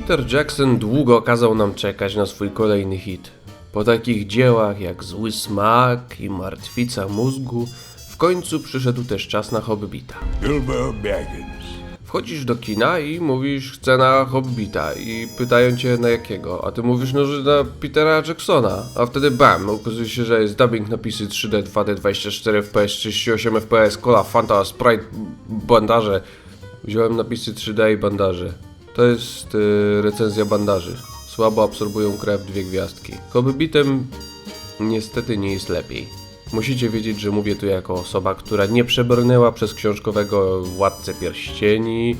Peter Jackson długo kazał nam czekać na swój kolejny hit. Po takich dziełach jak Zły Smak i Martwica Mózgu, w końcu przyszedł też czas na Hobbita. Wchodzisz do kina i mówisz, chcę na Hobbita i pytają cię na jakiego, a ty mówisz, no że na Petera Jacksona, a wtedy bam, okazuje się, że jest dubbing napisy 3D, 2D, 24 FPS, 38 FPS, cola, fanta, sprite, bandaże. Wziąłem napisy 3D i bandaże. To jest y, recenzja bandaży. Słabo absorbują krew dwie gwiazdki. Hobbitem niestety nie jest lepiej. Musicie wiedzieć, że mówię tu jako osoba, która nie przebrnęła przez książkowego Władcę Pierścieni,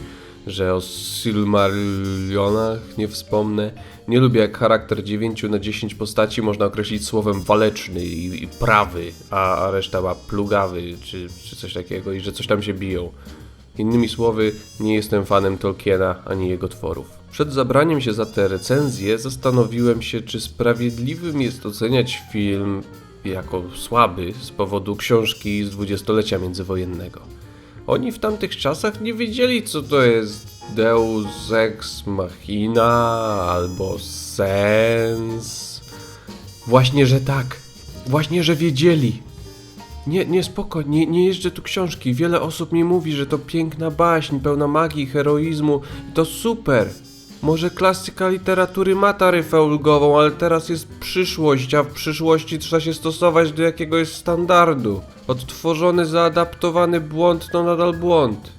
że o Silmarillionach nie wspomnę. Nie lubię jak charakter 9 na 10 postaci można określić słowem waleczny i, i prawy, a, a reszta ma plugawy czy, czy coś takiego i że coś tam się biją. Innymi słowy, nie jestem fanem Tolkiena ani jego tworów. Przed zabraniem się za te recenzje zastanowiłem się, czy sprawiedliwym jest oceniać film jako słaby z powodu książki z dwudziestolecia międzywojennego. Oni w tamtych czasach nie wiedzieli, co to jest Deus Ex Machina albo Sens. Właśnie, że tak. Właśnie, że wiedzieli. Nie, nie spoko, nie, nie jeżdżę tu książki. Wiele osób mi mówi, że to piękna baśń, pełna magii, heroizmu i to super. Może klasyka literatury ma taryfę ulgową, ale teraz jest przyszłość, a w przyszłości trzeba się stosować do jakiegoś standardu. Odtworzony, zaadaptowany błąd to nadal błąd.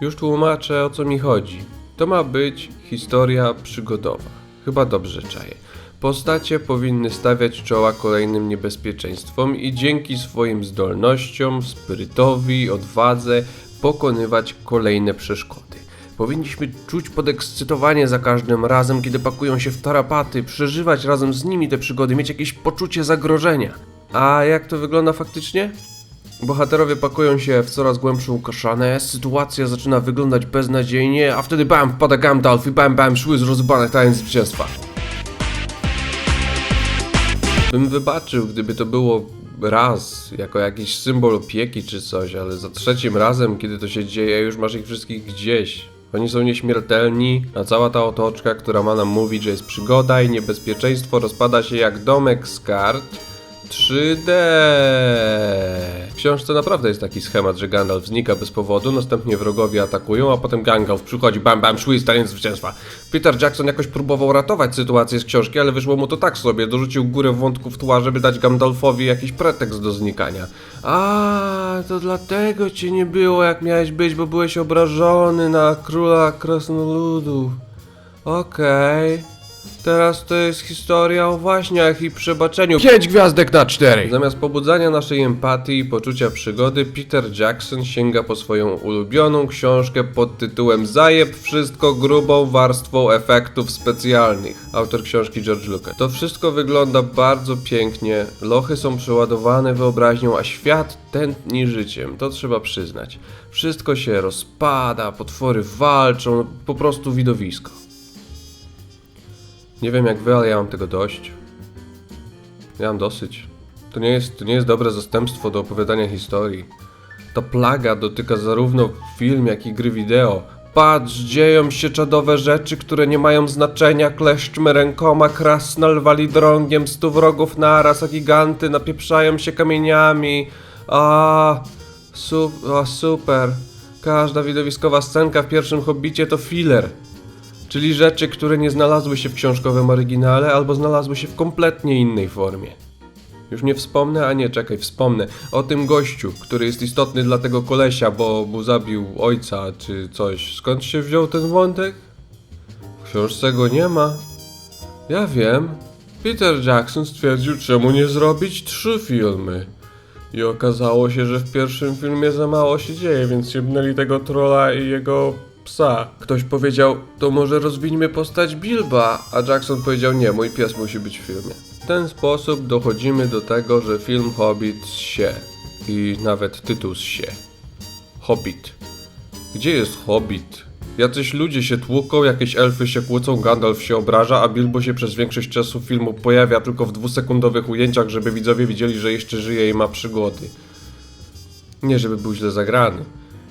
Już tłumaczę o co mi chodzi. To ma być historia przygodowa. Chyba dobrze czaję. Postacie powinny stawiać czoła kolejnym niebezpieczeństwom i dzięki swoim zdolnościom, sprytowi, odwadze pokonywać kolejne przeszkody. Powinniśmy czuć podekscytowanie za każdym razem, kiedy pakują się w tarapaty, przeżywać razem z nimi te przygody, mieć jakieś poczucie zagrożenia. A jak to wygląda faktycznie? Bohaterowie pakują się w coraz głębszą kaszanę, sytuacja zaczyna wyglądać beznadziejnie, a wtedy bam, wpada Gandalf i bam, bam, szły z rozbanych tajemnic zwycięstwa. Bym wybaczył, gdyby to było raz, jako jakiś symbol opieki czy coś, ale za trzecim razem, kiedy to się dzieje, już masz ich wszystkich gdzieś. Oni są nieśmiertelni, a cała ta otoczka, która ma nam mówić, że jest przygoda i niebezpieczeństwo, rozpada się jak domek z kart 3D. W książce naprawdę jest taki schemat, że Gandalf znika bez powodu, następnie wrogowie atakują, a potem Gandalf przychodzi, bam bam, szły i stanie zwycięstwa. Peter Jackson jakoś próbował ratować sytuację z książki, ale wyszło mu to tak sobie, dorzucił górę wątków tła, żeby dać Gandalfowi jakiś pretekst do znikania. A, to dlatego cię nie było jak miałeś być, bo byłeś obrażony na króla krasnoludów. Okej. Teraz to jest historia o waśniach i przebaczeniu. 5 gwiazdek na 4! Zamiast pobudzania naszej empatii i poczucia przygody, Peter Jackson sięga po swoją ulubioną książkę pod tytułem Zajeb wszystko grubą warstwą efektów specjalnych. Autor książki George Lucas. To wszystko wygląda bardzo pięknie, lochy są przeładowane wyobraźnią, a świat tętni życiem, to trzeba przyznać. Wszystko się rozpada, potwory walczą, po prostu widowisko. Nie wiem jak wy, ale ja mam tego dość. Ja mam dosyć. To nie jest, to nie jest dobre zastępstwo do opowiadania historii. Ta plaga dotyka zarówno film, jak i gry wideo. Patrz, dzieją się czadowe rzeczy, które nie mają znaczenia. Kleszczmy rękoma, krasnal wali drągiem, stu wrogów naraz, a giganty napieprzają się kamieniami. A, su a super. Każda widowiskowa scenka w pierwszym Hobbicie to filler. Czyli rzeczy, które nie znalazły się w książkowym oryginale albo znalazły się w kompletnie innej formie. Już nie wspomnę, a nie, czekaj, wspomnę o tym gościu, który jest istotny dla tego kolesia, bo mu zabił ojca czy coś. Skąd się wziął ten wątek? W książce go nie ma. Ja wiem. Peter Jackson stwierdził, czemu nie zrobić trzy filmy. I okazało się, że w pierwszym filmie za mało się dzieje, więc jebnęli tego trolla i jego psa. Ktoś powiedział, to może rozwińmy postać Bilba, a Jackson powiedział, nie, mój pies musi być w filmie. W ten sposób dochodzimy do tego, że film Hobbit się i nawet tytuł się. Hobbit. Gdzie jest Hobbit? Jacyś ludzie się tłuką, jakieś elfy się kłócą, Gandalf się obraża, a Bilbo się przez większość czasu filmu pojawia tylko w dwusekundowych ujęciach, żeby widzowie widzieli, że jeszcze żyje i ma przygody. Nie, żeby był źle zagrany.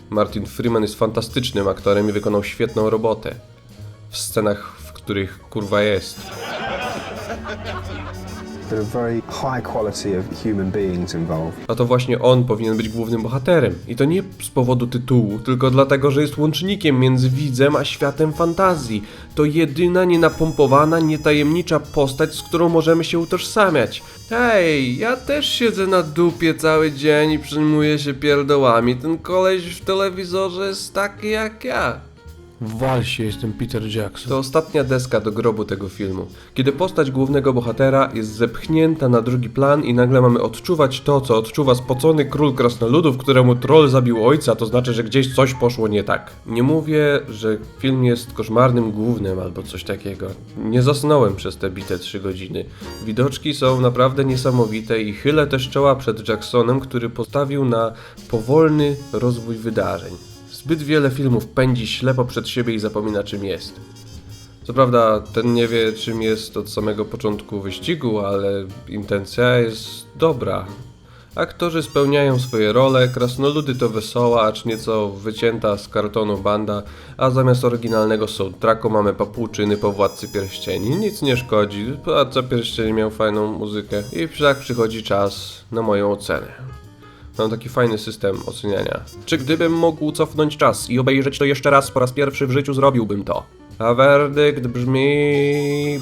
Martin Freeman jest fantastycznym aktorem i wykonał świetną robotę. W scenach, w których kurwa jest. A to właśnie on powinien być głównym bohaterem. I to nie z powodu tytułu, tylko dlatego, że jest łącznikiem między widzem a światem fantazji. To jedyna nienapompowana, nietajemnicza postać, z którą możemy się utożsamiać. Hej, ja też siedzę na dupie cały dzień i przejmuję się pierdołami. Ten koleś w telewizorze jest taki jak ja. Wal się, jestem Peter Jackson. To ostatnia deska do grobu tego filmu. Kiedy postać głównego bohatera jest zepchnięta na drugi plan i nagle mamy odczuwać to, co odczuwa spocony król krasnoludów, któremu troll zabił ojca, to znaczy, że gdzieś coś poszło nie tak. Nie mówię, że film jest koszmarnym głównym albo coś takiego. Nie zasnąłem przez te bite 3 godziny. Widoczki są naprawdę niesamowite i chylę też czoła przed Jacksonem, który postawił na powolny rozwój wydarzeń. Zbyt wiele filmów pędzi ślepo przed siebie i zapomina czym jest. Co prawda, ten nie wie czym jest od samego początku wyścigu, ale intencja jest dobra. Aktorzy spełniają swoje role, krasnoludy to wesoła, acz nieco wycięta z kartonu banda, a zamiast oryginalnego soundtracku mamy papuczyny po Władcy Pierścieni. Nic nie szkodzi, Władca Pierścieni miał fajną muzykę i wszak przychodzi czas na moją ocenę. Mam taki fajny system oceniania. Czy gdybym mógł cofnąć czas i obejrzeć to jeszcze raz po raz pierwszy w życiu, zrobiłbym to? A werdykt brzmi...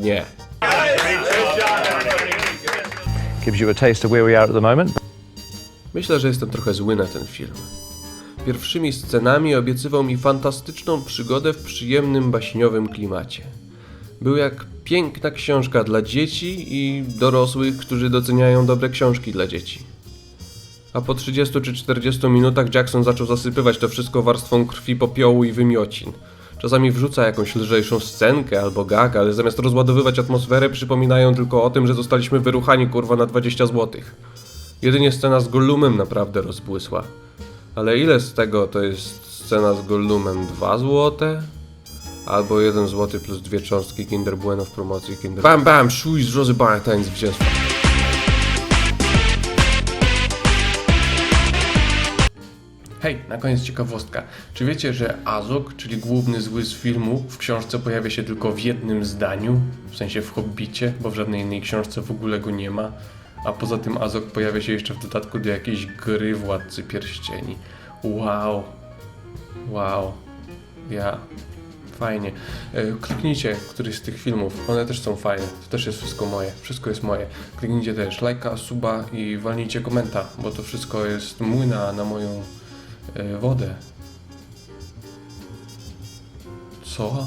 Nie. Gives you a taste of where we are at the moment. Myślę, że jestem trochę zły na ten film. Pierwszymi scenami obiecywał mi fantastyczną przygodę w przyjemnym baśniowym klimacie. Był jak piękna książka dla dzieci i dorosłych, którzy doceniają dobre książki dla dzieci. A po 30 czy 40 minutach Jackson zaczął zasypywać to wszystko warstwą krwi, popiołu i wymiocin. Czasami wrzuca jakąś lżejszą scenkę albo gag, ale zamiast rozładowywać atmosferę, przypominają tylko o tym, że zostaliśmy wyruchani kurwa na 20 złotych. Jedynie scena z Gollumem naprawdę rozbłysła. Ale ile z tego to jest scena z Gollumem? 2 złote? Albo 1 złoty plus dwie cząstki Kinder Bueno w promocji Kinder... Bam bam! Szuj z rozybania tańc zwycięstwa. Hej, na koniec ciekawostka. Czy wiecie, że Azog, czyli główny zły z filmu, w książce pojawia się tylko w jednym zdaniu? W sensie w Hobbicie, bo w żadnej innej książce w ogóle go nie ma. A poza tym Azog pojawia się jeszcze w dodatku do jakiejś gry Władcy Pierścieni. Wow. Wow. Ja. Fajnie. E, Kliknijcie któryś z tych filmów, one też są fajne. To też jest wszystko moje. Wszystko jest moje. Kliknijcie też lajka, suba i walnijcie komenta, bo to wszystko jest młyna na moją e, wodę. Co?